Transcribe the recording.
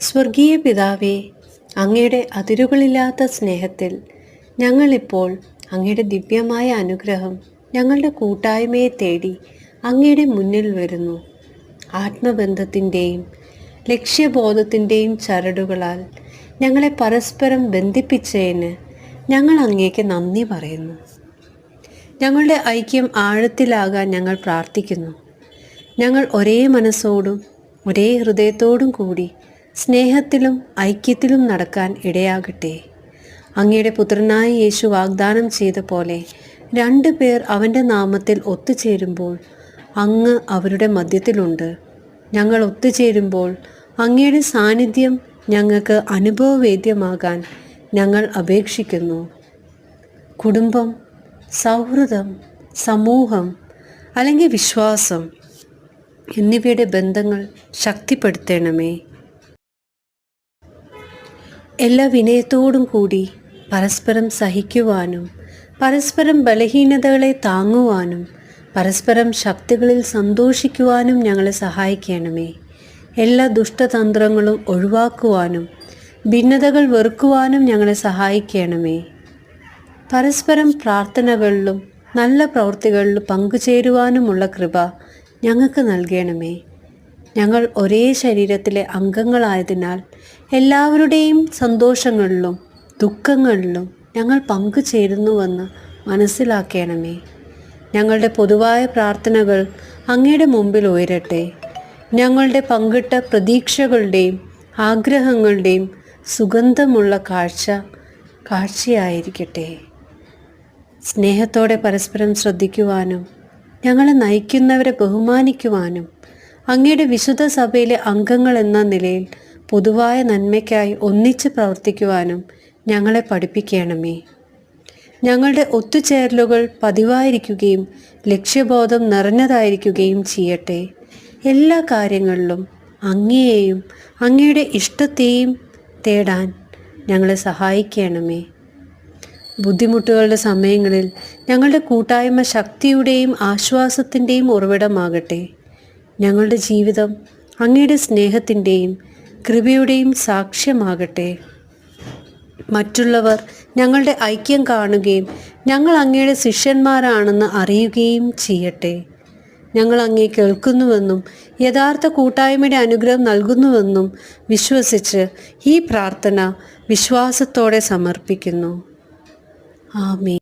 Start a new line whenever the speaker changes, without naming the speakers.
സ്വർഗീയ പിതാവേ അങ്ങയുടെ അതിരുകളില്ലാത്ത സ്നേഹത്തിൽ ഞങ്ങളിപ്പോൾ അങ്ങയുടെ ദിവ്യമായ അനുഗ്രഹം ഞങ്ങളുടെ കൂട്ടായ്മയെ തേടി അങ്ങയുടെ മുന്നിൽ വരുന്നു. ആത്മബന്ധത്തിന്റെയും ലക്ഷ്യബോധത്തിന്റെയും ചരടുകളാൽ ഞങ്ങളെ പരസ്പരം ബന്ധിപ്പിച്ചതിന് ഞങ്ങൾ അങ്ങേക്ക് നന്ദി പറയുന്നു. ഞങ്ങളുടെ ഐക്യം ആഴത്തിലാകാൻ ഞങ്ങൾ പ്രാർത്ഥിക്കുന്നു. ഞങ്ങൾ ഒരേ മനസ്സോടും ഒരേ ഹൃദയത്തോടും കൂടി സ്നേഹത്തിലും ഐക്യത്തിലും നടക്കാൻ ഇടയാകട്ടെ. അങ്ങയുടെ പുത്രനായ യേശു വാഗ്ദാനം ചെയ്ത പോലെ രണ്ടു പേർ അവന്റെ നാമത്തിൽ ഒത്തുചേരുമ്പോൾ അങ്ങ് അവരുടെ മധ്യത്തിലുണ്ട്. ഞങ്ങൾ ഒത്തുചേരുമ്പോൾ അങ്ങയുടെ സാന്നിധ്യം ഞങ്ങൾക്ക് അനുഭവവേദ്യമാകാൻ ഞങ്ങൾ അപേക്ഷിക്കുന്നു. കുടുംബം സൗഹൃദം സമൂഹം അല്ലെങ്കിൽ വിശ്വാസം എന്നിവയുടെ ബന്ധങ്ങൾ ശക്തിപ്പെടുത്തണമേ. എല്ലാ വിനയത്തോടും കൂടി പരസ്പരം സഹിക്കുവാനും പരസ്പരം ബലഹീനതകളെ താങ്ങുവാനും പരസ്പരം ശക്തികളിൽ സന്തോഷിക്കുവാനും ഞങ്ങളെ സഹായിക്കണമേ. എല്ലാ ദുഷ്ടതന്ത്രങ്ങളും ഒഴിവാക്കുവാനും ഭിന്നതകൾ വെറുക്കുവാനും ഞങ്ങളെ സഹായിക്കണമേ. പരസ്പരം പ്രാർത്ഥനകളിലും നല്ല പ്രവൃത്തികളിലും പങ്കുചേരുവാനുമുള്ള കൃപ ഞങ്ങൾക്ക് നൽകണമേ. ഞങ്ങൾ ഒരേ ശരീരത്തിലെ അംഗങ്ങളായതിനാൽ എല്ലാവരുടെയും സന്തോഷങ്ങളിലും ദുഃഖങ്ങളിലും ഞങ്ങൾ പങ്കുചേരുന്നുവെന്ന് മനസ്സിലാക്കണമേ. ഞങ്ങളുടെ പൊതുവായ പ്രാർത്ഥനകൾ അങ്ങയുടെ മുമ്പിൽ ഉയരട്ടെ. ഞങ്ങളുടെ പങ്കിട്ട പ്രതീക്ഷകളുടെയും ആഗ്രഹങ്ങളുടെയും സുഗന്ധമുള്ള കാഴ്ച കാഴ്ചയായിരിക്കട്ടെ. സ്നേഹത്തോടെ പരസ്പരം ശ്രദ്ധിക്കുവാനും ഞങ്ങളെ നയിക്കുന്നവരെ ബഹുമാനിക്കുവാനും അങ്ങയുടെ വിശുദ്ധ സഭയിലെ അംഗങ്ങൾ എന്ന നിലയിൽ പൊതുവായ നന്മയ്ക്കായി ഒന്നിച്ച് പ്രവർത്തിക്കുവാനും ഞങ്ങളെ പഠിപ്പിക്കണമേ. ഞങ്ങളുടെ ഒത്തുചേരലുകൾ പതിവായിരിക്കുകയും ലക്ഷ്യബോധം നിറഞ്ഞതായിരിക്കുകയും ചെയ്യട്ടെ. എല്ലാ കാര്യങ്ങളിലും അങ്ങയെയും അങ്ങയുടെ ഇഷ്ടത്തെയും തേടാൻ ഞങ്ങളെ സഹായിക്കണമേ. ബുദ്ധിമുട്ടുകളുടെ സമയങ്ങളിൽ ഞങ്ങളുടെ കൂട്ടായ്മ ശക്തിയുടെയും ആശ്വാസത്തിന്റെയും ഉറവിടമാകട്ടെ. ഞങ്ങളുടെ ജീവിതം അങ്ങയുടെ സ്നേഹത്തിന്റെയും കൃപയുടെയും സാക്ഷ്യമാകട്ടെ. മറ്റുള്ളവർ ഞങ്ങളുടെ ഐക്യം കാണുകയും ഞങ്ങൾ അങ്ങയുടെ ശിഷ്യന്മാരാണെന്ന് അറിയുകയും ചെയ്യട്ടെ. ഞങ്ങൾ അങ്ങേ കേൾക്കുന്നുവെന്നും യഥാർത്ഥ കൂട്ടായ്മയുടെ അനുഗ്രഹം നൽകുന്നുവെന്നും വിശ്വസിച്ച് ഈ പ്രാർത്ഥന വിശ്വാസത്തോടെ സമർപ്പിക്കുന്നു. ആമേ